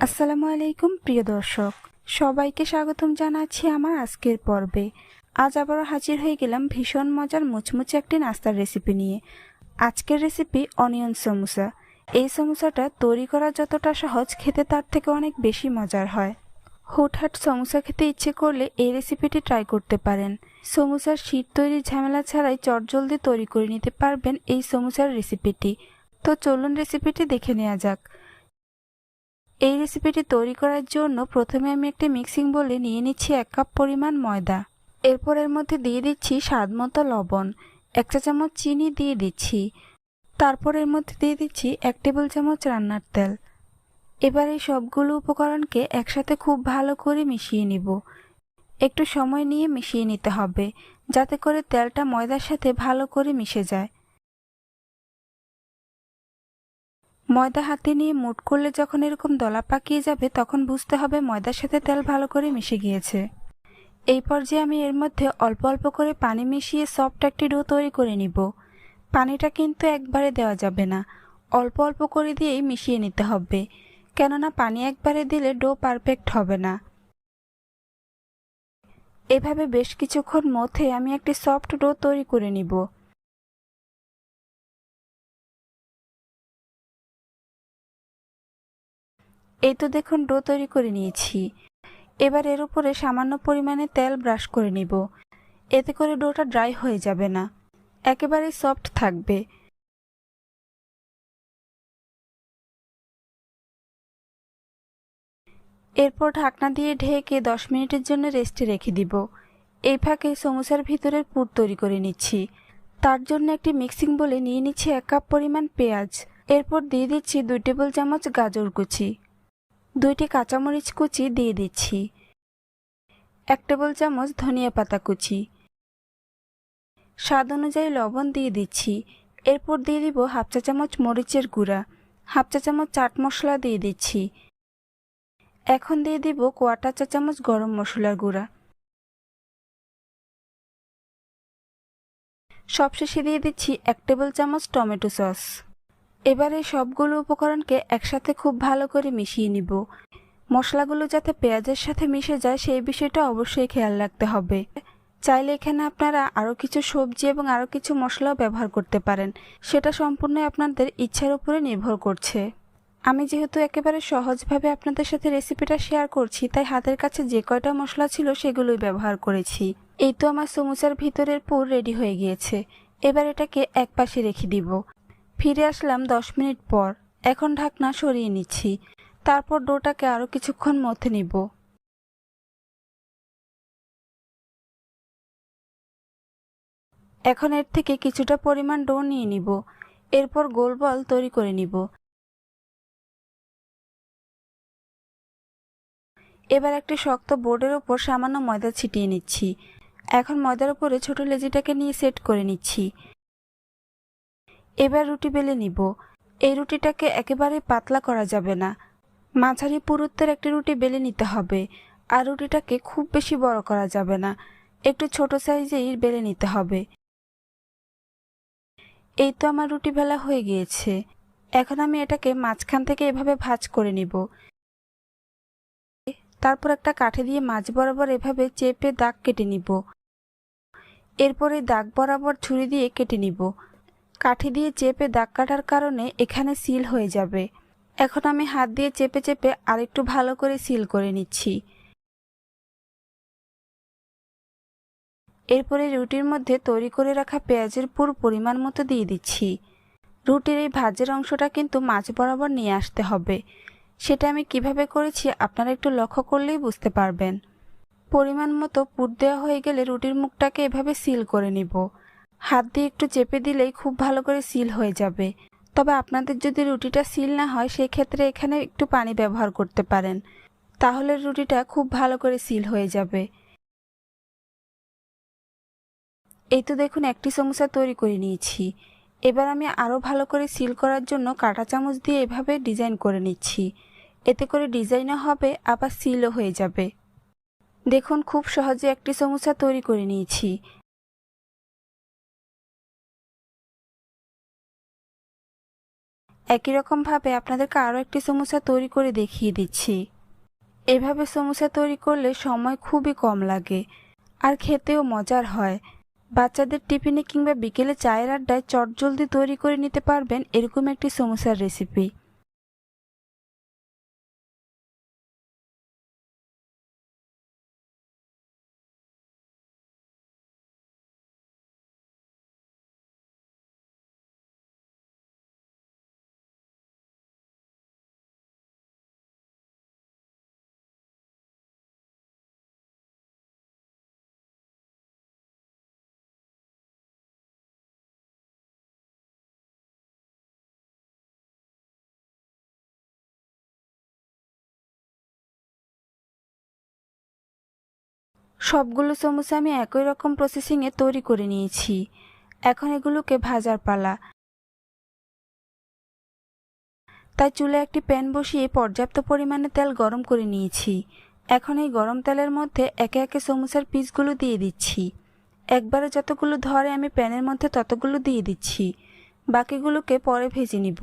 আসসালামু আলাইকুম, প্রিয় দর্শক। সবাইকে স্বাগতম জানাচ্ছি আমার আজকের পর্বে। আজ আবারও হাজির হয়ে গেলাম ভীষণ মজার মুচমুচে একটি নাস্তার রেসিপি নিয়ে। আজকের রেসিপি অনিয়ন সমুসা। এই সমুসাটা তৈরি করা যতটা সহজ, খেতে তার থেকে অনেক বেশি মজার হয়। হুটহাট সমুসা খেতে ইচ্ছে করলে এই রেসিপিটি ট্রাই করতে পারেন। সমুসার শীত তৈরির ঝামেলা ছাড়াই চটজলদি তৈরি করে নিতে পারবেন এই সমুসার রেসিপিটি তো চলুন রেসিপিটি দেখে নেওয়া যাক। এই রেসিপিটি তৈরি করার জন্য প্রথমে আমি একটি মিক্সিং বলে নিয়ে নিচ্ছি এক কাপ পরিমাণ ময়দা। এরপর এর মধ্যে দিয়ে দিচ্ছি স্বাদ মতো লবণ। এক চা চামচ চিনি দিয়ে দিচ্ছি। তারপর এর মধ্যে দিয়ে দিচ্ছি এক টেবিল চামচ রান্নার তেল। এবার এই সবগুলো উপকরণকে একসাথে খুব ভালো করে মিশিয়ে নিব। একটু সময় নিয়ে মিশিয়ে নিতে হবে, যাতে করে তেলটা ময়দার সাথে ভালো করে মিশে যায়। ময়দা হাতে নিয়ে মুট করলে যখন এরকম দলা পাকিয়ে যাবে, তখন বুঝতে হবে ময়দার সাথে তেল ভালো করে মিশে গিয়েছে। এই পর্যায়ে আমি এর মধ্যে অল্প অল্প করে পানি মিশিয়ে সফট একটি ডো তৈরি করে নিব। পানিটা কিন্তু একবারে দেওয়া যাবে না। অল্প অল্প করে দিয়েই মিশিয়ে নিতে হবে। কেননা পানি একবারে দিলে ডো পারফেক্ট হবে না। এভাবে বেশ কিছুক্ষণ মধ্যে আমি একটি সফট ডো তৈরি করে নিব। এই তো দেখুন ডো তৈরি করে নিয়েছি। এবার এর উপরে সামান্য পরিমাণে তেল ব্রাশ করে নিব। এতে করে ডোটা ড্রাই হয়ে যাবে না। একেবারে সফট থাকবে। এরপর ঢাকনা দিয়ে ঢেকে দশ মিনিটের জন্য রেস্টে রেখে দিব। এই ফাঁকে সমোসার ভিতরের পুর তৈরি করে নিচ্ছি। তার জন্য একটি মিক্সিং বলে নিয়ে নিচ্ছি এক কাপ পরিমাণ পেঁয়াজ। এরপর দিয়ে দিচ্ছি দুই টেবিল চামচ গাজর কুচি। দুইটি কাঁচামরিচ কুচি দিয়ে দিচ্ছি। এক টেবিল চামচ ধনিয়া পাতা কুচি। স্বাদ অনুযায়ী লবণ দিয়ে দিচ্ছি। এরপর দিয়ে দিব হাফ চা চামচ মরিচের গুঁড়া। হাফ চা চামচ চাট মশলা দিয়ে দিচ্ছি। এখন দিয়ে দিব কোয়াটা চা চামচ গরম মশলার গুঁড়া। সবশেষে দিয়ে দিচ্ছি এক টেবিল চামচ টমেটো সস। এবার সবগুলো উপকরণকে একসাথে খুব ভালো করে মিশিয়ে নিব। মশলাগুলো যাতে পেঁয়াজের সাথে মিশে যায়, সেই বিষয়টা অবশ্যই খেয়াল রাখতে হবে। চাইলে এখানে আপনারা আরও কিছু সবজি এবং আরও কিছু মশলাও ব্যবহার করতে পারেন। সেটা সম্পূর্ণই আপনাদের ইচ্ছার উপরে নির্ভর করছে। আমি যেহেতু একেবারে সহজভাবে আপনাদের সাথে রেসিপিটা শেয়ার করছি, তাই হাতের কাছে যে কয়টা মশলা ছিল সেগুলোই ব্যবহার করেছি। এই তো আমার সমুচার ভিতরের পুর রেডি হয়ে গিয়েছে। এবার এটাকে এক পাশে রেখে দিব। ফিরে আসলাম দশ মিনিট পর। এখন ঢাকনা সরিয়ে নিচ্ছি। তারপর ডোটাকে আরও কিছুক্ষণ মধ্যে নিব। এখন এর থেকে কিছুটা পরিমাণ ডো নিয়ে নিব। এরপর গোল বল তৈরি করে নিব। এবার একটি শক্ত বোর্ডের ওপর সামান্য ময়দা ছিটিয়ে নিচ্ছি। এখন ময়দার উপরে ছোট লেজিটাকে নিয়ে সেট করে নিচ্ছি। এবার রুটি বেলে নিব। এই রুটিটাকে একেবারে পাতলা করা যাবে না। মাঝারি পুরুত্বের একটি রুটি বেলে নিতে হবে। আর রুটিটাকে খুব বেশি বড় করা যাবে না। একটু ছোট সাইজেই বেলে নিতে হবে। এই তো আমার রুটি বেলা হয়ে গিয়েছে। এখন আমি এটাকে মাঝখান থেকে এভাবে ভাজ করে নিব। তারপর একটা কাঠি দিয়ে মাঝ বরাবর এভাবে চেপে দাগ কেটে নিব। এরপরে দাগ বরাবর ছুরি দিয়ে কেটে নিব। কাঠি দিয়ে চেপে দাগ কাটার কারণে এখানে সিল হয়ে যাবে। এখন আমি হাত দিয়ে চেপে চেপে আরেকটু ভালো করে সিল করে নিচ্ছি। এরপরে রুটির মধ্যে তৈরি করে রাখা পেঁয়াজের পুর পরিমাণ মতো দিয়ে দিচ্ছি। রুটির এই ভাজের অংশটা কিন্তু মাছ বরাবর নিয়ে আসতে হবে। সেটা আমি কীভাবে করেছি আপনারা একটু লক্ষ্য করলেই বুঝতে পারবেন। পরিমাণ মতো পুর দেওয়া হয়ে গেলে রুটির মুখটাকে এভাবে সিল করে নিব। হাত দিয়ে একটু চেপে দিলেই খুব ভালো করে সিল হয়ে যাবে। তবে আপনাদের যদি রুটিটা সিল না হয় সেই ক্ষেত্রে এখানে একটু পানি ব্যবহার করতে পারেন। তাহলে রুটিটা খুব ভালো করে সিল হয়ে যাবে। এই তো দেখুন, একটি সমস্যা তৈরি করে নিয়েছি। এবার আমি আরও ভালো করে সিল করার জন্য কাঁটা চামচ দিয়ে এভাবে ডিজাইন করে নিচ্ছি। এতে করে ডিজাইনও হবে, আবার সিলও হয়ে যাবে। দেখুন, খুব সহজে একটি সমস্যা তৈরি করে নিয়েছি। একই রকমভাবে আপনাদেরকে আরও একটি সমস্যা তৈরি করে দেখিয়ে দিচ্ছি। এভাবে সমস্যা তৈরি করলে সময় খুবই কম লাগে, আর খেতেও মজার হয়। বাচ্চাদের টিফিনে কিংবা বিকেলে চায়ের আড্ডায় চটজলদি তৈরি করে নিতে পারবেন এরকম একটি সমস্যার রেসিপি সবগুলো সমোসা আমি একই রকম প্রসেসিংয়ে তৈরি করে নিয়েছি। এখন এগুলোকে ভাজার পালা। তাই চুলে একটি প্যান বসিয়ে পর্যাপ্ত পরিমাণে তেল গরম করে নিয়েছি। এখন এই গরম তেলের মধ্যে একে একে সমোসার পিসগুলো দিয়ে দিচ্ছি। একবারে যতগুলো ধরে আমি প্যানের মধ্যে ততগুলো দিয়ে দিচ্ছি। বাকিগুলোকে পরে ভেজে নিব।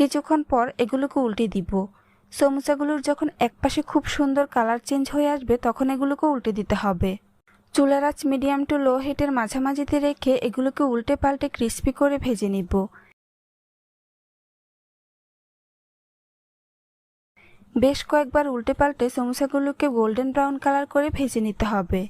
কিছুক্ষণ পর এগুলোকে উল্টে দিব। সমোসাগুলোর যখন একপাশে খুব সুন্দর কালার চেঞ্জ হয়ে আসবে, তখন এগুলোকে উল্টে দিতে হবে। চুলার আঁচ মিডিয়াম টু লো হিটের মাঝামাঝিতে রেখে এগুলোকে উল্টে পাল্টে ক্রিস্পি করে ভেজে নিব। বেশ কয়েকবার উল্টে পাল্টে সমোসাগুলোকে গোল্ডেন ব্রাউন কালার করে ভেজে নিতে হবে।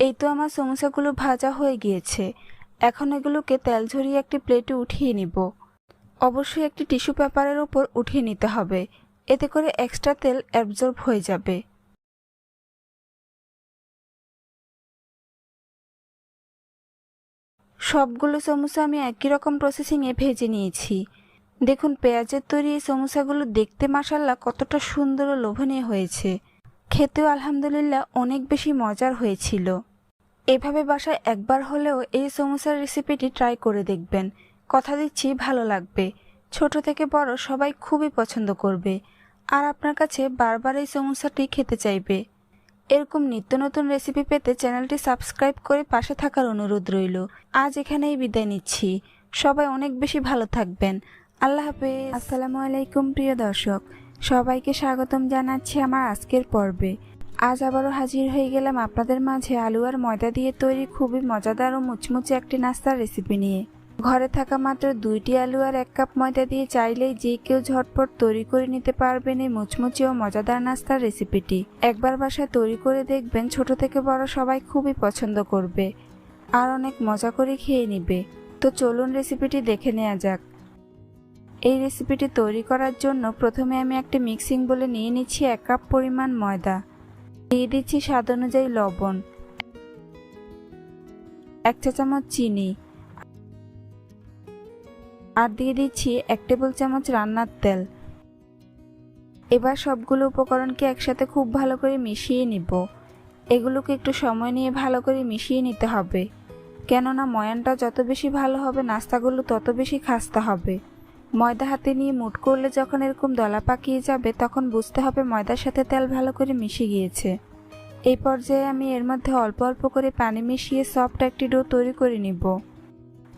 এই তো আমার সমোসাগুলো ভাজা হয়ে গিয়েছে। এখন এগুলোকে তেল ঝরিয়ে একটি প্লেটে উঠিয়ে নিব। অবশ্যই একটি টিস্যু পেপারের ওপর উঠিয়ে নিতে হবে। এতে করে এক্সট্রা তেল অ্যাবজর্ব হয়ে যাবে। সবগুলো সমোসা আমি একই রকম প্রসেসিংয়ে ভেজে নিয়েছি। দেখুন, পেঁয়াজের তৈরি এই সমোসাগুলো দেখতে মাসাল্লা কতটা সুন্দর ও লোভনীয় হয়েছে। খেতেও আলহামদুলিল্লাহ অনেক বেশি মজার হয়েছিল। এভাবে বাসায় একবার হলেও এই সমোসার রেসিপিটি ট্রাই করে দেখবেন। কথা দিচ্ছি, ভালো লাগবে। ছোট থেকে বড় সবাই খুবই পছন্দ করবে। আর আপনার কাছে বারবার এই সমোসাটি খেতে চাইবে। এরকম নিত্য নতুন রেসিপি পেতে চ্যানেলটি সাবস্ক্রাইব করে পাশে থাকার অনুরোধ রইল। আজ এখানেই বিদায় নিচ্ছি। সবাই অনেক বেশি ভালো থাকবেন। আল্লাহ হাফেজ। আসসালামু আলাইকুম, প্রিয় দর্শক। সবাইকে স্বাগতম জানাচ্ছি আমার আজকের পর্বে। আজ আবারও হাজির হয়ে গেলাম আপনাদের মাঝে আলু আর ময়দা দিয়ে তৈরি খুবই মজাদার ও মুচমুচে একটি নাস্তার রেসিপি নিয়ে। ঘরে থাকা মাত্র দুইটি আলু আর এক কাপ ময়দা দিয়ে চাইলেই যে কেউ ঝটপট তৈরি করে নিতে পারবেন এই মুচমুচে ও মজাদার নাস্তার রেসিপিটি একবার বাসায় তৈরি করে দেখবেন ছোট থেকে বড় সবাই খুবই পছন্দ করবে আর অনেক মজা করে খেয়ে নিবে। তো চলুন রেসিপিটি দেখে নেওয়া যাক। এই রেসিপিটি তৈরি করার জন্য প্রথমে আমি একটা মিক্সিং বলে নিয়ে নিচ্ছি এক কাপ পরিমাণ ময়দা। দিয়ে দিচ্ছি স্বাদ অনুযায়ী লবণ, এক চা চামচ চিনি, আর দিয়ে দিচ্ছি এক টেবিল চামচ রান্নার তেল। এবার সবগুলো উপকরণকে একসাথে খুব ভালো করে মিশিয়ে নিব। এগুলোকে একটু সময় নিয়ে ভালো করে মিশিয়ে নিতে হবে। কেননা ময়ানটা যত বেশি ভালো হবে, নাস্তাগুলো তত বেশি খাস্তা হবে। ময়দা হাতে নিয়ে মুট করলে যখন এরকম দলা পাকিয়ে যাবে, তখন বুঝতে হবে ময়দার সাথে তেল ভালো করে মিশে গিয়েছে। এই পর্যায়ে আমি এর মধ্যে অল্প অল্প করে পানি মিশিয়ে সফট একটি ডো তৈরি করে নিব।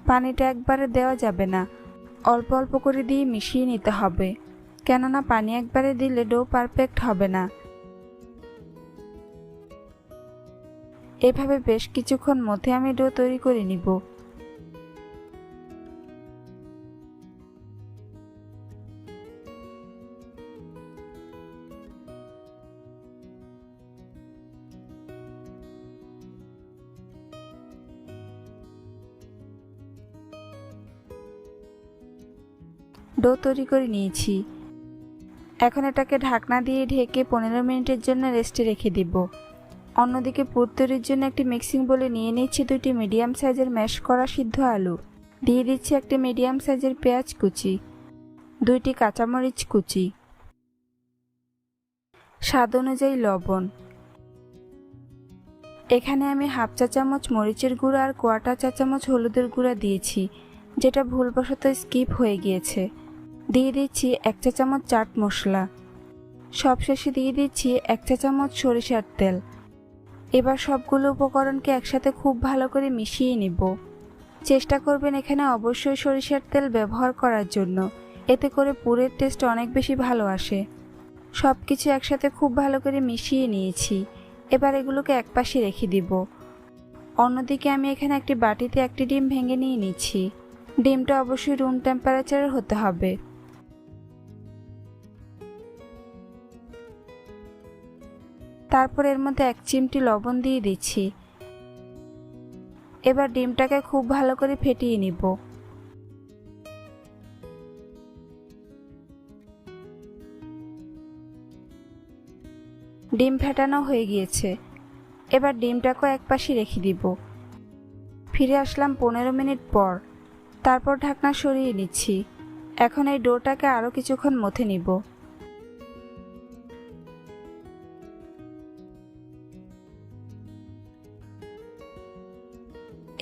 পানিটা একবারে দেওয়া যাবে না। অল্প অল্প করে দিয়ে মিশিয়ে নিতে হবে। কেননা পানি একবারে দিলে ডো পারফেক্ট হবে না। এভাবে বেশ কিছুক্ষণ মধ্যে আমি ডো তৈরি করে নিব। ডো তৈরি করে নিয়েছি। এখন এটাকে ঢাকনা দিয়ে ঢেকে পনেরো মিনিটের জন্য রেস্টে রেখে দিব। অন্যদিকে পুর তৈরির জন্য একটি মিক্সিং বলে নিয়ে নিচ্ছি দুটি মিডিয়াম সাইজের ম্যাশ করা সিদ্ধ আলু। দিয়ে দিচ্ছি একটি মিডিয়াম সাইজের পেঁয়াজ কুচি, দুইটি কাঁচামরিচ কুচি। স্বাদ অনুযায়ী লবণ। এখানে আমি হাফ চা চামচ মরিচের গুঁড়া আর কোয়াটা চা চামচ হলুদের গুঁড়া দিয়েছি, যেটা ভুলবশত স্কিপ হয়ে গিয়েছে। দিয়ে দিচ্ছি এক চা চামচ চাট মশলা। সবশেষে দিয়ে দিচ্ছি এক চা চামচ সরিষার তেল। এবার সবগুলো উপকরণকে একসাথে খুব ভালো করে মিশিয়ে নিব। চেষ্টা করবেন এখানে অবশ্যই সরিষার তেল ব্যবহার করার জন্য। এতে করে পুরের টেস্ট অনেক বেশি ভালো আসে। সব কিছু একসাথে খুব ভালো করে মিশিয়ে নিয়েছি। এবার এগুলোকে একপাশে রেখে দিব। অন্যদিকে আমি এখানে একটি বাটিতে একটি ডিম ভেঙে নিয়ে নিচ্ছি। ডিমটা অবশ্যই রুম টেম্পারেচারের হতে হবে। তারপর এর মধ্যে এক চিমটি লবণ দিয়ে দিচ্ছি। এবার ডিমটাকে খুব ভালো করে ফেটিয়ে নিব। ডিম ফেটানো হয়ে গিয়েছে। এবার ডিমটাকেও এক পাশে রেখে দিব। ফিরে আসলাম পনেরো মিনিট পর। তারপর ঢাকনা সরিয়ে নিচ্ছি। এখন এই ডোটাকে আরও কিছুক্ষণ মথে নিব।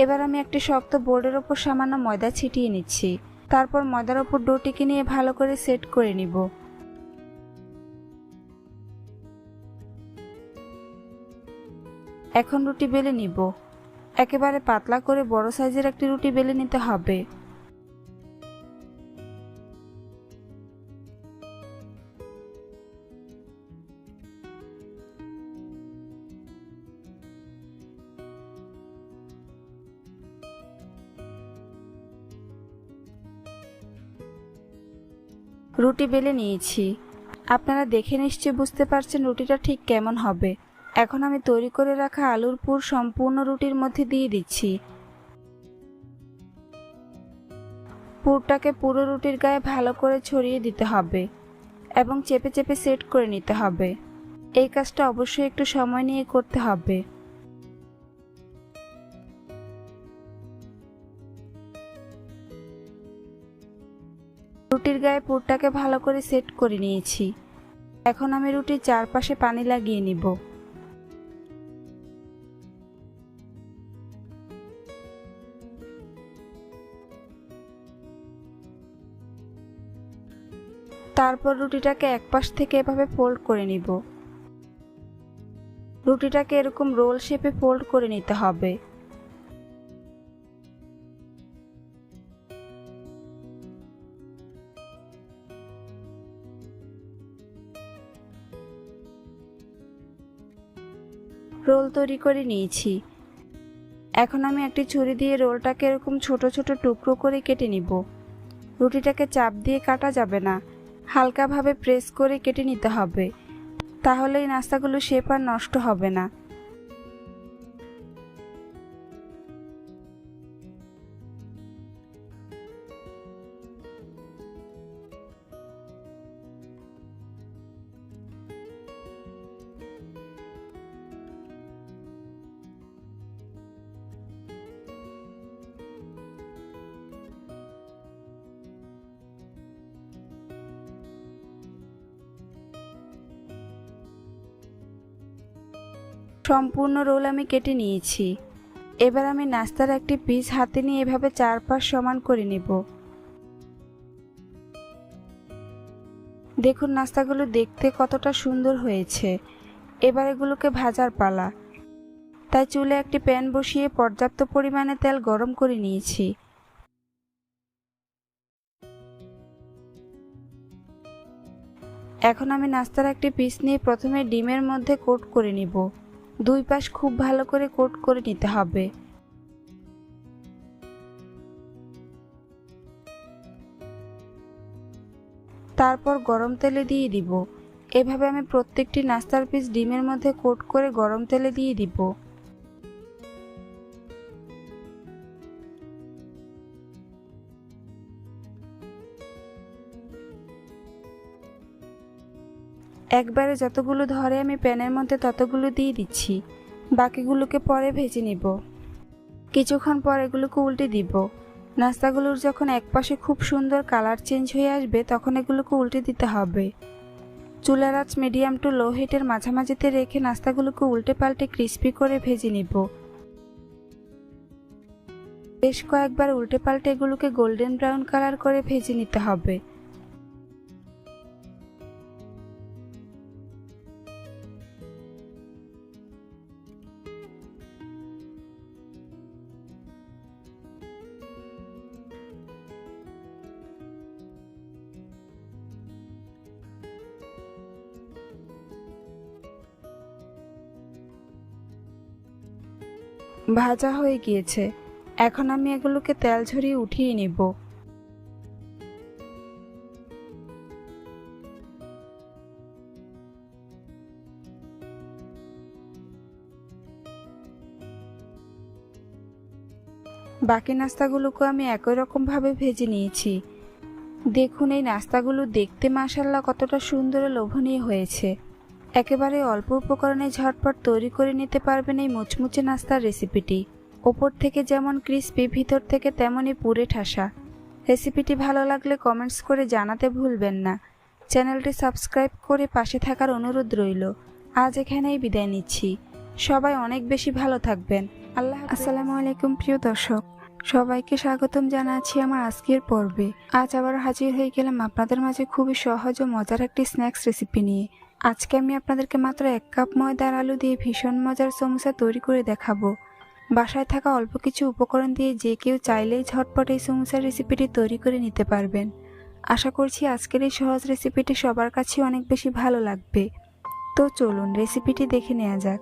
এবার আমি একটি শক্ত বোর্ডের ওপর সামান্য ময়দা ছিটিয়ে নিচ্ছি। তারপর ময়দার ওপর ডোটিকে নিয়ে ভালো করে সেট করে নিব। এখন রুটি বেলে নিব। একেবারে পাতলা করে বড় সাইজের একটি রুটি বেলে নিতে হবে। রুটি বেলে নিয়েছি। আপনারা দেখে নিশ্চয়ই বুঝতে পারছেন রুটিটা ঠিক কেমন হবে। এখন আমি তৈরি করে রাখা আলুর পুর সম্পূর্ণ রুটির মধ্যে দিয়ে দিচ্ছি। পুরটাকে পুরো রুটির গায়ে ভালো করে ছড়িয়ে দিতে হবে এবং চেপে চেপে সেট করে নিতে হবে। এই কাজটা অবশ্যই একটু সময় নিয়ে করতে হবে। গায়ে পুরটাকে ভালো করে সেট করে নিয়েছি। এখন আমি রুটির চারপাশে পানি লাগিয়ে নিব। তারপর রুটিটাকে এক পাশ থেকে এভাবে ফোল্ড করে নিব। রুটিটাকে এরকম রোল শেপে ফোল্ড করে নিতে হবে। তৈরি করে নিয়েছি। এখন আমি একটি ছুরি দিয়ে রোলটাকে এরকম ছোট ছোট টুকরো করে কেটে নিব। রুটিটাকে চাপ দিয়ে কাটা যাবে না। হালকাভাবে প্রেস করে কেটে নিতে হবে। তাহলে এই নাস্তাগুলো শেপ আর নষ্ট হবে না। সম্পূর্ণ রোল আমি কেটে নিয়েছি। এবার আমি নাস্তার একটি পিস হাতে নিয়ে এভাবে চারপাশ সমান করে নেব। দেখুন নাস্তাগুলো দেখতে কতটা সুন্দর হয়েছে। এবার এগুলোকে ভাজার পালা। তাই চুলে একটি প্যান বসিয়ে পর্যাপ্ত পরিমাণে তেল গরম করে নিয়েছি। এখন আমি নাস্তার একটি পিস নিয়ে প্রথমে ডিমের মধ্যে কোট করে নিব। দুই পাশ খুব ভালো করে কোট করে নিতে হবে। তারপর গরম তেলে দিয়ে দিব। এভাবে আমি প্রত্যেকটি নাস্তার পিস ডিমের মধ্যে কোট করে গরম তেলে দিয়ে দিব। একবারে যতগুলো ধরে আমি প্যানের মধ্যে ততগুলো দিয়ে দিচ্ছি। বাকিগুলোকে পরে ভেজে নিব। কিছুক্ষণ পর এগুলোকে উল্টে দিব। নাস্তাগুলোর যখন একপাশে খুব সুন্দর কালার চেঞ্জ হয়ে আসবে, তখন এগুলোকে উল্টে দিতে হবে। চুলার আঁচ মিডিয়াম টু লো হিটের মাঝামাঝিতে রেখে নাস্তাগুলোকে উল্টে পাল্টে ক্রিস্পি করে ভেজে নিব। বেশ কয়েকবার উল্টে পাল্টে এগুলোকে গোল্ডেন ব্রাউন কালার করে ভেজে নিতে হবে। ভাজা হয়ে গিয়েছে। এখন আমি এগুলোকে তেল ঝরিয়ে উঠিয়ে নিব। বাকি নাস্তাগুলোকে আমি একই রকমভাবে ভেজে নিয়েছি। দেখুন, এই নাস্তাগুলো দেখতে মাসাল্লাহ কতটা সুন্দর লোভনীয় হয়েছে। একেবারে অল্প উপকরণে ঝটপট তৈরি করে নিতে পারবেন এই মুচমুচে নাস্তার রেসিপিটি। ওপর থেকে যেমন ক্রিস্পি, ভিতর থেকে তেমনই পুরে ঠাসা। রেসিপিটি ভালো লাগলে কমেন্টস করে জানাতে ভুলবেন না। চ্যানেলটি সাবস্ক্রাইব করে পাশে থাকার অনুরোধ রইল। আজ এখানেই বিদায় নিচ্ছি। সবাই অনেক বেশি ভালো থাকবেন। আল্লাহ আসসালামু আলাইকুম, প্রিয় দর্শক। সবাইকে স্বাগতম জানাচ্ছি আমার আজকের পর্বে। আজ আবার হাজির হয়ে গেলাম আপনাদের মাঝে খুবই সহজ ও মজার একটি স্ন্যাক্স রেসিপি নিয়ে। আজকে আমি আপনাদেরকে মাত্র এক কাপ ময়দার আলু দিয়ে ভীষণ মজার সমোসা তৈরি করে দেখাবো। বাসায় থাকা অল্প কিছু উপকরণ দিয়ে যে কেউ চাইলেই ঝটপট এই সমোসার রেসিপিটি তৈরি করে নিতে পারবেন। আশা করছি আজকের এই সহজ রেসিপিটি সবার কাছে অনেক বেশি ভালো লাগবে। তো চলুন রেসিপিটি দেখে নেওয়া যাক।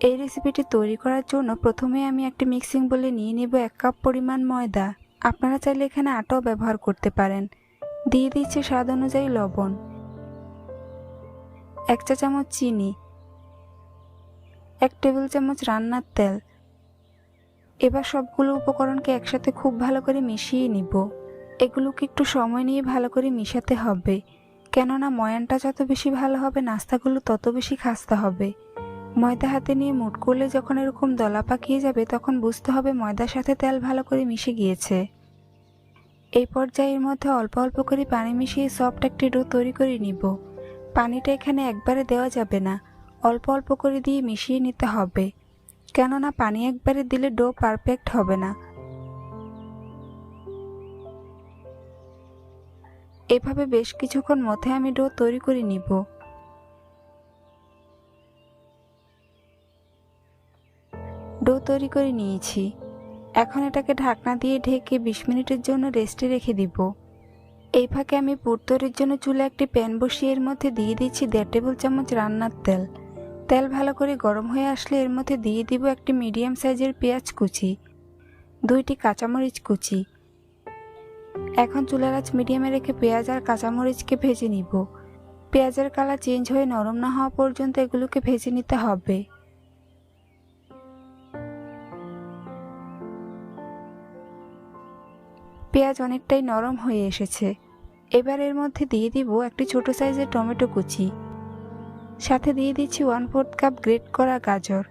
এই রেসিপিটি তৈরি করার জন্য প্রথমে আমি একটি মিক্সিং বলে নিয়ে নেব এক কাপ পরিমাণ ময়দা। আপনারা চাইলে এখানে আটাও ব্যবহার করতে পারেন। দিয়ে দিচ্ছে স্বাদ অনুযায়ী লবণ। এক চা চামচ চিনি, এক টেবিল চামচ রান্নার তেল। এবার সবগুলো উপকরণকে একসাথে খুব ভালো করে মিশিয়ে নিব। এগুলোকে একটু সময় নিয়ে ভালো করে মিশাতে হবে। কেননা ময়ানটা যত বেশি ভালো হবে, নাস্তাগুলো তত বেশি খাস্তা হবে। ময়দা হাতে নিয়ে মুট করলে যখন এরকম দলা পাকিয়ে যাবে, তখন বুঝতে হবে ময়দার সাথে তেল ভালো করে মিশে গিয়েছে। এই পর্যায়ের মধ্যে অল্প অল্প করে পানি মিশিয়ে সফট একটি ডো তৈরি করে নিব। পানিটা এখানে একবারে দেওয়া যাবে না। অল্প অল্প করে দিয়ে মিশিয়ে নিতে হবে। কেননা পানি একবারে দিলে ডো পারফেক্ট হবে না। এভাবে বেশ কিছুক্ষণ মধ্যে আমি ডো তৈরি করে নিব। ডো তৈরি করে নিয়েছি। এখন এটাকে ঢাকনা দিয়ে ঢেকে বিশ মিনিটের জন্য রেস্টে রেখে দিব। এই ফাঁকে আমি পুর তৈরির জন্য চুলে একটি প্যান বসিয়ে এর মধ্যে দিয়ে দিচ্ছি দেড় টেবিল চামচ রান্নার তেল। তেল ভালো করে গরম হয়ে আসলে এর মধ্যে দিয়ে দিব একটি মিডিয়াম সাইজের পেঁয়াজ কুচি, দুইটি কাঁচামরিচ কুচি। এখন চুলার আঁচ মিডিয়ামে রেখে পেঁয়াজ আর কাঁচামরিচকে ভেজে নিব। পেঁয়াজের কালার চেঞ্জ হয়ে নরম না হওয়া পর্যন্ত এগুলোকে ভেজে নিতে হবে। পেঁয়াজ অনেকটাই নরম হয়ে এসেছে। এবার এর মধ্যে দিয়ে দিব একটি ছোট সাইজের টমেটো কুচি। সাথে দিয়ে দিচ্ছি ওয়ান ফোর্থ কাপ গ্রেট করা গাজর।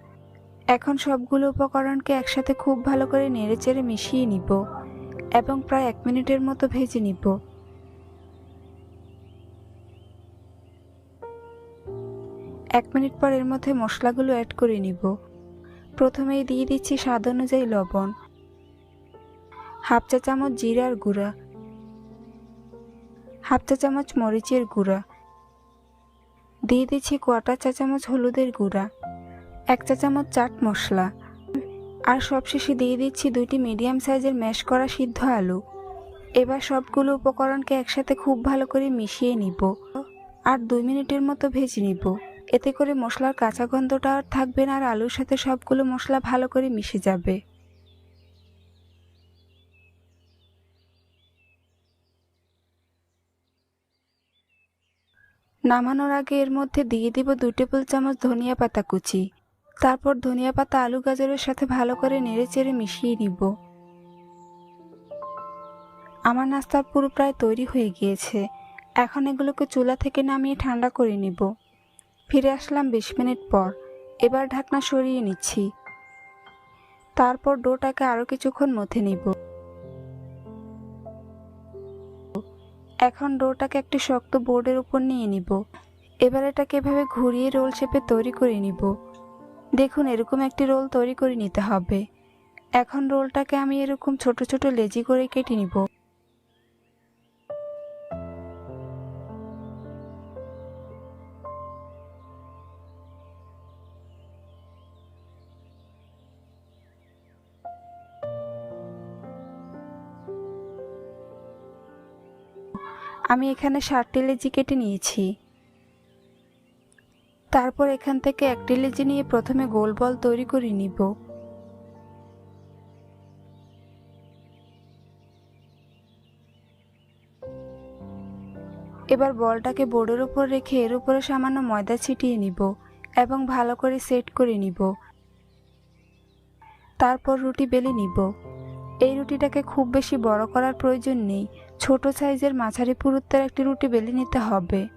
এখন সবগুলো উপকরণকে একসাথে খুব ভালো করে নেড়েচেড়ে মিশিয়ে নিব এবং প্রায় এক মিনিটের মতো ভেজে নিব। এক মিনিট পর এর মধ্যে মশলাগুলো অ্যাড করে নিব। প্রথমেই দিয়ে দিচ্ছি স্বাদ অনুযায়ী লবণ। হাফ চা চামচ জিরার গুঁড়া, হাফ চা চামচ মরিচের গুঁড়া, দিয়ে দিচ্ছি কোয়াটার চা চামচ হলুদের গুঁড়া, এক চা চামচ চাট মশলা, আর সবশেষে দিয়ে দিচ্ছি দুইটি মিডিয়াম সাইজের ম্যাশ করা সিদ্ধ আলু। এবার সবগুলো উপকরণকে একসাথে খুব ভালো করে মিশিয়ে নিব আর দুই মিনিটের মতো ভেজে নিব। এতে করে মশলার কাঁচা গন্ধটা আর থাকবে না আর আলুর সাথে সবগুলো মশলা ভালো করে মিশে যাবে। নামানোর আগে এর মধ্যে দিয়ে দিব দুই টেবিল চামচ ধনিয়া পাতা কুচি। তারপর ধনিয়া পাতা আলু গাজরের সাথে ভালো করে নেড়ে চেড়ে মিশিয়ে নিব। আমার নাস্তার পুরো প্রায় তৈরি হয়ে গিয়েছে। এখন এগুলোকে চুলা থেকে নামিয়ে ঠান্ডা করে নিব। ফিরে আসলাম বিশ মিনিট পর। এবার ঢাকনা সরিয়ে নিচ্ছি। তারপর ডোটাকে আরও কিছুক্ষণ মথে নিব। এখন ডোটাকে একটি শক্ত বোর্ডের উপর নিয়ে নিব। এবার এটাকে এভাবে ঘুরিয়ে রোল শেপে তৈরি করে নিব। দেখুন, এরকম একটি রোল তৈরি করে নিতে হবে। এখন রোলটাকে আমি এরকম ছোট ছোট লেজি করে কেটে নিব। আমি এখানে ষাটটি লেজি কেটে নিয়েছি। তারপর এখান থেকে একটি লেজি নিয়ে প্রথমে গোল বল তৈরি করে নিব। এবার বলটাকে বোর্ডের উপর রেখে এর উপরে সামান্য ময়দা ছিটিয়ে নিব এবং ভালো করে সেট করে নিব। তারপর রুটি বেলে নিব। এই রুটিটাকে খুব বেশি বড় করার প্রয়োজন নেই। ছোট সাইজের মাঝারি পুরুত্বের একটি রুটি বেলে নিতে হবে।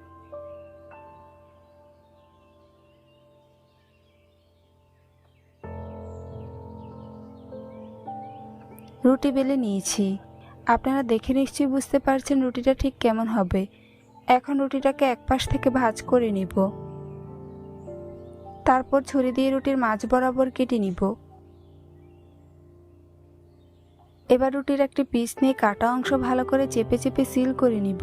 রুটি বেলে নিয়েছি। আপনারা দেখে নিশ্চয়ই বুঝতে পারছেন রুটিটা ঠিক কেমন হবে। এখন রুটিটাকে এক পাশ থেকে ভাজ করে নিব। তারপর ছুরি দিয়ে রুটির মাঝ বরাবর কেটে নিব। এবার রুটির একটি পিস নিয়ে কাটা অংশ ভালো করে চেপে চেপে সিল করে নিব।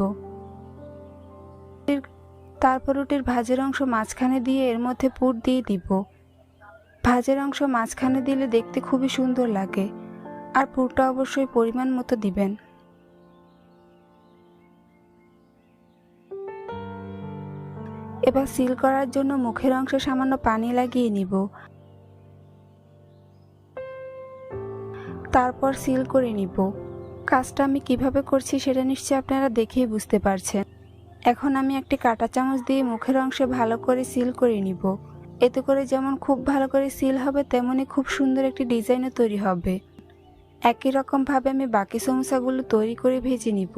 তারপর রুটির ভাজের অংশ মাঝখানে দিয়ে এর মধ্যে পুর দিয়ে দিব। ভাজের অংশ মাঝখানে দিলে দেখতে খুবই সুন্দর লাগে, আর পুরটা অবশ্যই পরিমাণ মতো দিবেন। এবার সিল করার জন্য মুখের অংশে সামান্য পানি লাগিয়ে নিব। তারপর সিল করে নিব। কাজটা আমি কীভাবে করছি সেটা নিশ্চয়ই আপনারা দেখেই বুঝতে পারছেন। এখন আমি একটি কাঁটা চামচ দিয়ে মুখের অংশে ভালো করে সিল করে নিব। এতে করে যেমন খুব ভালো করে সিল হবে তেমনই খুব সুন্দর একটি ডিজাইনও তৈরি হবে। একই রকমভাবে আমি বাকি সমস্যাগুলো তৈরি করে ভেজে নিব।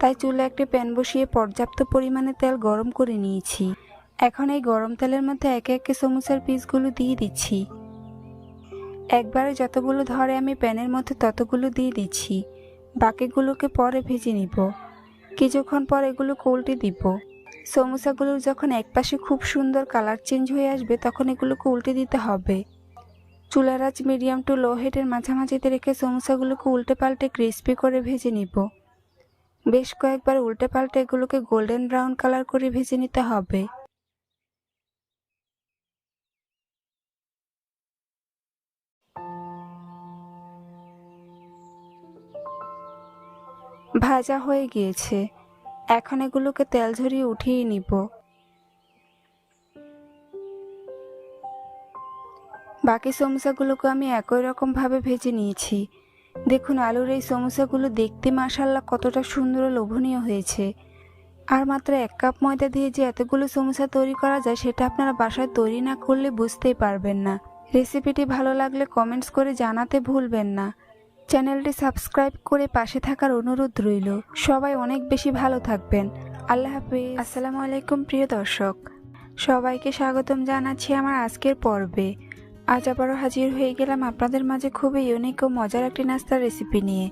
তাই চুলে একটি প্যান বসিয়ে পর্যাপ্ত পরিমাণে তেল গরম করে নিয়েছি। এখন এই গরম তেলের মধ্যে একে একে সমুচার পিসগুলো দিয়ে দিচ্ছি। একবারে যতগুলো ধরে আমি প্যানের মধ্যে ততগুলো দিয়ে দিচ্ছি। বাকিগুলোকে পরে ভেজে নিব। কিছুক্ষণ পর এগুলো উল্টে দিব। সমোসাগুলোর যখন একপাশে খুব সুন্দর কালার চেঞ্জ হয়ে আসবে, তখন এগুলোকে উল্টে দিতে হবে। চুলার আঁচ মিডিয়াম টু লো হিটের মাঝামাঝিতে রেখে সমোসাগুলোকে উল্টে পাল্টে ক্রিস্পি করে ভেজে নিব। বেশ কয়েকবার উল্টে পাল্টে এগুলোকে গোল্ডেন ব্রাউন কালার করে ভেজে নিতে হবে। ভাজা হয়ে গিয়েছে। এখন এগুলোকে তেল ঝরিয়ে উঠিয়ে নিব। বাকি সমোসাগুলোকে আমি একই রকমভাবে ভেজে নিয়েছি। দেখুন, আলুর এই সমোসাগুলো দেখতে মাসাল্লাহ কতটা সুন্দর লোভনীয় হয়েছে। আর মাত্র এক কাপ ময়দা দিয়ে যে এতগুলো সমোসা তৈরি করা যায়, সেটা আপনারা বাসায় তৈরি না করলে বুঝতেই পারবেন না। রেসিপিটি ভালো লাগলে কমেন্টস করে জানাতে ভুলবেন না। চ্যানেলটি সাবস্ক্রাইব করে পাশে থাকার অনুরোধ রইল। সবাই অনেক বেশি ভালো থাকবেন। আল্লাহ হাফিজ। আসসালামু আলাইকুম, প্রিয় দর্শক। সবাইকে স্বাগতম জানাচ্ছি আমার আজকের পর্বে। আজ আবারও হাজির হয়ে গেলাম আপনাদের মাঝে খুবই ইউনিক ও মজার একটি নাস্তার রেসিপি নিয়ে।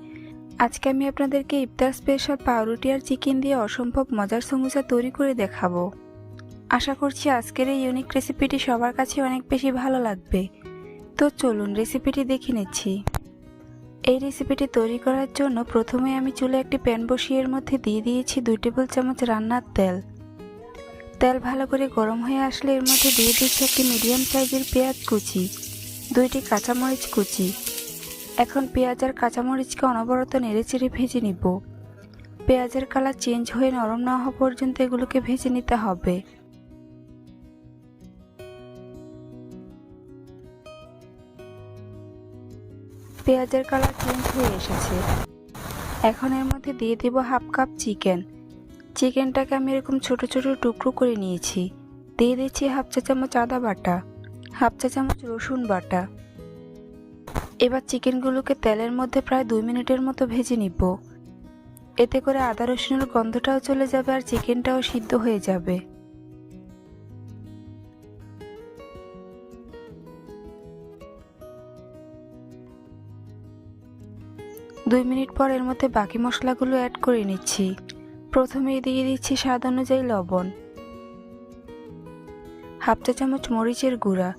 আজকে আমি আপনাদেরকে ইফতার স্পেশাল পাউরুটি আর চিকেন দিয়ে অসম্ভব মজার সমুচা তৈরি করে দেখাবো। আশা করছি আজকের এই ইউনিক রেসিপিটি সবার কাছে অনেক বেশি ভালো লাগবে। তো চলুন রেসিপিটি দেখে নিচ্ছি। এই রেসিপিটি তৈরি করার জন্য প্রথমে আমি চুলে একটি প্যান বসিয়ে এর মধ্যে দিয়ে দিয়েছি দুই টেবিল চামচ রান্নার তেল। তেল ভালো করে গরম হয়ে আসলে এর মধ্যে দিয়ে দিচ্ছি একটি মিডিয়াম সাইজের পেঁয়াজ কুচি, দুইটি কাঁচামরিচ কুচি। এখন পেঁয়াজ আর কাঁচামরিচকে অনবরত নেড়েচেড়ে ভেজে নিব। পেঁয়াজের কালার চেঞ্জ হয়ে নরম না হওয়া পর্যন্ত এগুলোকে ভেজে নিতে হবে। পেঁয়াজের কালার চেঞ্জ হয়ে এসেছে। এখন এর মধ্যে দিয়ে দিব হাফ কাপ চিকেন। চিকেনটাকে আমি এরকম ছোট ছোট টুকরো করে নিয়েছি। দিয়ে দিচ্ছি হাফ চা চামচ আদা বাটা, হাফ চা চামচ রসুন বাটা। এবার চিকেনগুলোকে তেলের মধ্যে প্রায় দুই মিনিটের মতো ভেজে নিব। এতে করে আদা রসুনের গন্ধটাও চলে যাবে আর চিকেনটাও সিদ্ধ হয়ে যাবে। দুই মিনিট পর এর মধ্যে বাকি মশলাগুলো অ্যাড করে নিচ্ছি। প্রথমেই দিয়ে দিচ্ছি স্বাদ অনুযায়ী লবণ, হাফ চা চামচ মরিচের গুঁড়া,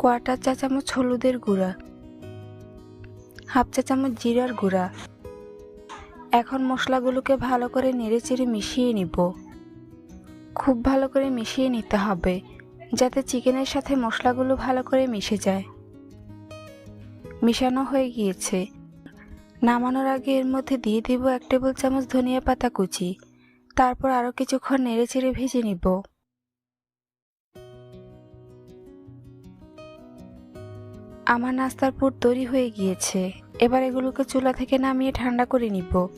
কোয়ার্টার চা চামচ হলুদের গুঁড়া, হাফ চা চামচ জিরার গুঁড়া। এখন মশলাগুলোকে ভালো করে নেড়েচেড়ে মিশিয়ে নিব। খুব ভালো করে মিশিয়ে নিতে হবে, যাতে চিকেনের সাথে মশলাগুলো ভালো করে মিশে যায়। মিশানো হয়ে গিয়েছে। নামানোর আগে এর মধ্যে দিয়ে দিব এক টেবিল চামচ ধনিয়া পাতা কুচি। তারপর আরও কিছুক্ষণ নেড়েচেড়ে ভেজে নিব। আমার নাস্তার পুর তৈরি হয়ে গিয়েছে। এবার এগুলোকে চুলা থেকে নামিয়ে ঠান্ডা করে নিব।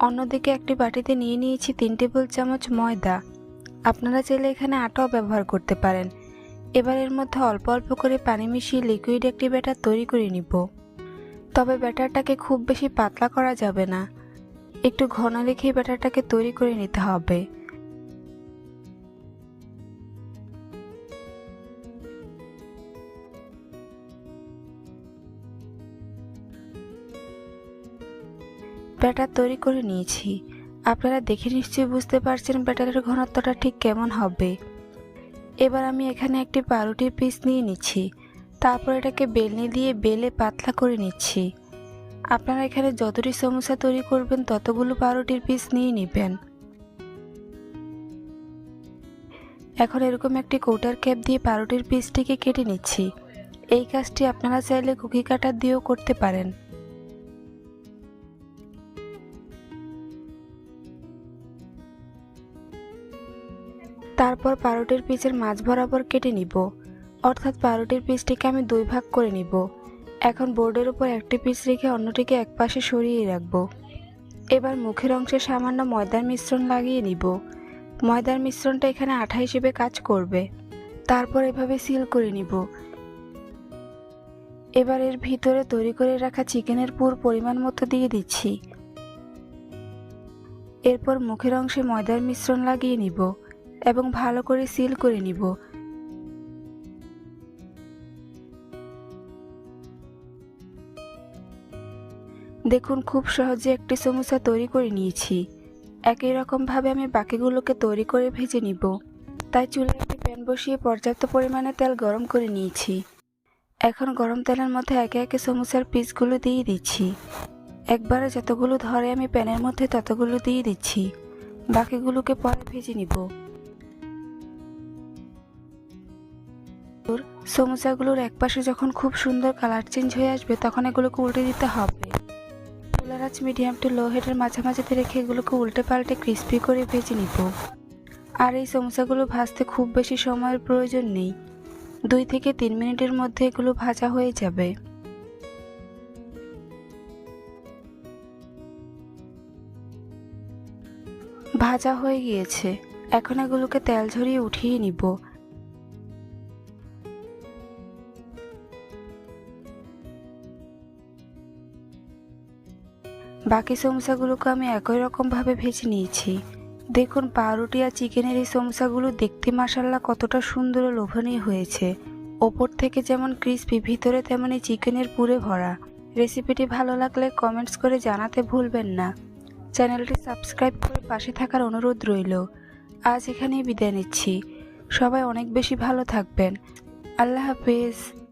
অন্যদিকে একটি বাটিতে নিয়ে নিয়েছি তিন টেবিল চামচ ময়দা। আপনারা চাইলে এখানে আটাও ব্যবহার করতে পারেন। এবার এর মধ্যে অল্প অল্প করে পানি মিশিয়ে লিকুইড একটি ব্যাটার তৈরি করে নিব। তবে ব্যাটারটাকে খুব বেশি পাতলা করা যাবে না। একটু ঘন রেখেই ব্যাটারটাকে তৈরি করে নিতে হবে। ব্যাটার তৈরি করে নিয়েছি। আপনারা দেখে নিশ্চয়ই বুঝতে পারছেন ব্যাটারের ঘনত্বটা ঠিক কেমন হবে। এবার আমি এখানে একটি পাউরুটির পিস নিয়ে নিচ্ছি। তারপর এটাকে বেলনি দিয়ে বেলে পাতলা করে নিচ্ছি। আপনারা এখানে যতটি সমস্যা তৈরি করবেন, ততগুলো পাউরুটির পিস নিয়ে নেবেন। এখন এরকম একটি কৌটার ক্যাপ দিয়ে পাউরুটির পিসটিকে কেটে নিচ্ছি। এই কাজটি আপনারা চাইলে কুকি কাটার দিয়েও করতে পারেন। তারপর পাউরুটির পিসের মাঝ বরাবর কেটে নিব। অর্থাৎ পাউরুটির পিসটিকে আমি দুই ভাগ করে নিব। এখন বোর্ডের উপর একটি পিস রেখে অন্যটিকে একপাশে সরিয়ে রাখব। এবার মুখের অংশে সামান্য ময়দার মিশ্রণ লাগিয়ে নিব। ময়দার মিশ্রণটা এখানে আঠা হিসেবে কাজ করবে। তারপর এভাবে সিল করে নিব। এবার এর ভিতরে তৈরি করে রাখা চিকেনের পুর পরিমাণ মতো দিয়ে দিচ্ছি। এরপর মুখের অংশে ময়দার মিশ্রণ লাগিয়ে নিব। এবং ভালো করে সিল করে নিব। দেখুন, খুব সহজে একটি সমোসা তৈরি করে নিয়েছি। একই রকমভাবে আমি বাকিগুলোকে তৈরি করে ভেজে নিব। তাই চুলে একটি প্যান বসিয়ে পর্যাপ্ত পরিমাণে তেল গরম করে নিয়েছি। এখন গরম তেলের মধ্যে একে একে সমোসার পিসগুলো দিয়ে দিচ্ছি। একবারে যতগুলো ধরে আমি প্যানের মধ্যে ততগুলো দিয়ে দিচ্ছি। বাকিগুলোকে পরে ভেজে নিব। সমোসাগুলোর একপাশে যখন খুব সুন্দর কালার চেঞ্জ হয়ে আসবে, তখন এগুলোকে উল্টে দিতে হবে। চুলার আঁচ মিডিয়াম টু লো হিটের মাঝামাঝিতে রেখে এগুলোকে উল্টে পাল্টে ক্রিস্পি করে ভেজে নিব। আর এই সমোসাগুলো ভাজতে খুব বেশি সময়ের প্রয়োজন নেই। দুই থেকে তিন মিনিটের মধ্যে এগুলো ভাজা হয়ে যাবে। ভাজা হয়ে গিয়েছে। এখন এগুলোকে তেল ঝরিয়ে উঠিয়ে নিব। বাকি সমোসাগুলোকে আমি একই রকমভাবে ভেজে নিয়েছি। দেখুন, পাউরুটি আর চিকেনের এই সমোসাগুলো দেখতে মাসাল্লা কতটা সুন্দর ও লোভনীয় হয়েছে। ওপর থেকে যেমন ক্রিস্পি, ভিতরে তেমনই চিকেনের পুরে ভরা। রেসিপিটি ভালো লাগলে কমেন্টস করে জানাতে ভুলবেন না। চ্যানেলটি সাবস্ক্রাইব করে পাশে থাকার অনুরোধ রইল। আজ এখানেই বিদায় নিচ্ছি। সবাই অনেক বেশি ভালো থাকবেন। আল্লাহ হাফিজ।